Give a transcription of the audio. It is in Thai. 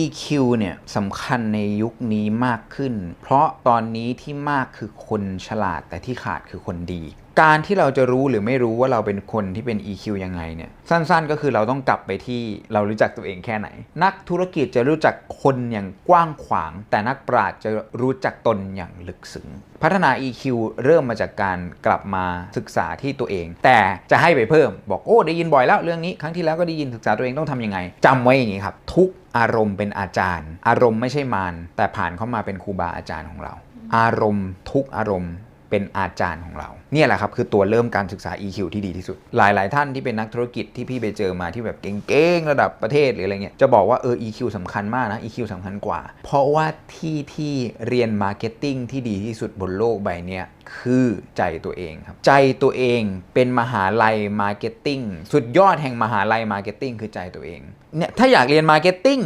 EQ เนี่ยสำคัญในยุคนี้มากขึ้น เพราะตอนนี้ที่มากคือคนฉลาดแต่ที่ขาดคือคนดีการที่เราจะรู้หรือไม่รู้ว่าเราเป็นคนที่เป็น EQ ยังไงเนี่ยสั้นๆ ก็คือเราต้องกลับไปที่เรารู้จักตัวเองแค่ไหน นักธุรกิจจะรู้จักคนอย่างกว้างขวาง แต่นักปราชญ์จะรู้จักตนอย่างลึกซึ้งพัฒนา EQ เริ่มมาจากการกลับมาศึกษาที่ตัวเอง แต่จะให้ไปเพิ่ม บอกโอ้ได้ยินบ่อยแล้วเรื่องนี้ครั้งที่แล้วก็ได้ยินศึกษาตัวเองต้องทำยังไงจำไว้อย่างนี้ครับ ทุกอารมณ์เป็นอาจารย์ อารมณ์ไม่ใช่มารแต่ผ่านเข้ามาเป็นครูบาอาจารย์ของเรา อารมณ์ทุกอารมณ์ เป็นอาจารย์ของเรา เนี่ยแหละครับคือตัวเริ่มการศึกษา EQ ที่ดีที่สุด หลาย ๆ ท่านที่เป็นนักธุรกิจที่พี่ไปเจอมาที่แบบเก่ง ๆ ระดับประเทศหรืออะไรเงี้ยจะบอกว่าเออ EQ สำคัญมากนะ EQ สำคัญกว่า เพราะว่าที่ที่เรียนมาร์เก็ตติ้งที่ดีที่สุดบนโลกใบนี้คือใจตัวเองครับ ใจตัวเองเป็นมหาลัยมาร์เก็ตติ้งสุดยอดแห่งมหาลัยมาร์เก็ตติ้งคือใจตัวเองเนี่ยถ้าอยากเรียนมาร์เก็ตติ้ง